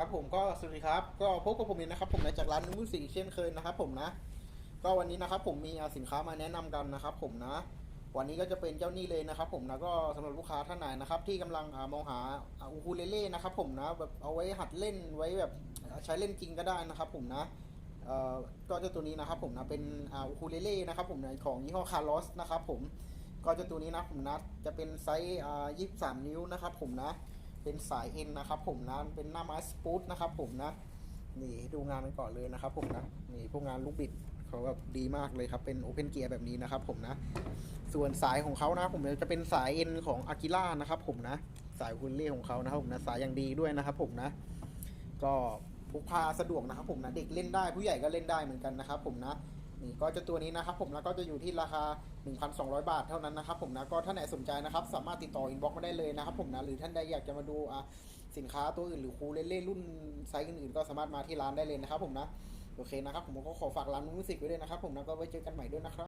ครับผมก็สวัสดีครับ ก็พบกับผมเองนะครับ ผมนจากร้านนุ่มสีเช่นเคยนะครับ ผมนะ ก็วันนี้นะครับ ผมมีอ่าสินค้ามาแนะนำกันนะครับ ผมนะ วันนี้ก็จะเป็นเจ้านี่เลยนะครับ ผมนะก็สำหรับลูกค้าท่านไหนนะครับ ที่กำลังมองหาอูคูเลเล่นะครับ ผมนะแบบเอาไว้หัดเล่นไว้แบบใช้เล่นจริงก็ได้นะครับ ผมนะก็เจ้าตัวนี้นะครับ ผมนะเป็นอูคูเลเล่นะครับ ผมของยี่ห้อคาร์ลอสนะครับ ผมก็เจ้าตัวนี้นะผมนะจะเป็นไซส์อ่า23นิ้วนะครับ ผมนะ เป็นสายเอ็นนะครับผมนะเป็นหน้าไม้สปูตนะครับผมนะนี่ดูงานกันก่อนเลยนะครับผมนะนี่พวกงานลูกบิดเขาแบบดีมากเลยครับเป็นโอเพนเกียร์แบบนี้นะครับผมนะ ส่วนสายของเขานะผมจะเป็นสายเอ็นของอากิล่านะครับผมนะสายคุณเล่ของเขานะครับผมนะสายอย่างดีด้วยนะครับผมนะ ก็พกพาสะดวกนะครับผมนะเด็กเล่นได้ผู้ใหญ่ก็เล่นได้เหมือนกันนะครับผมนะ นี่ก็จะตัวนี้นะครับผมแล้วก็จะอยู่ที่ราคา 1,200 บาทเท่านั้นนะครับผมนะก็ท่านไหนสนใจนะครับสามารถติดต่ออินบ็อกซ์มาได้เลยนะครับผมนะหรือท่านใดอยากจะมาดูอะสินค้าตัวอื่นหรือคูเล่นๆรุ่นไซส์อื่นๆ ก็สามารถมาที่ร้านได้เลยนะครับผมนะโอเคนะครับผมก็ขอฝากร้านมิวสิกไว้ด้วยนะครับผมนะก็ไว้เจอกันใหม่ด้วยนะครับ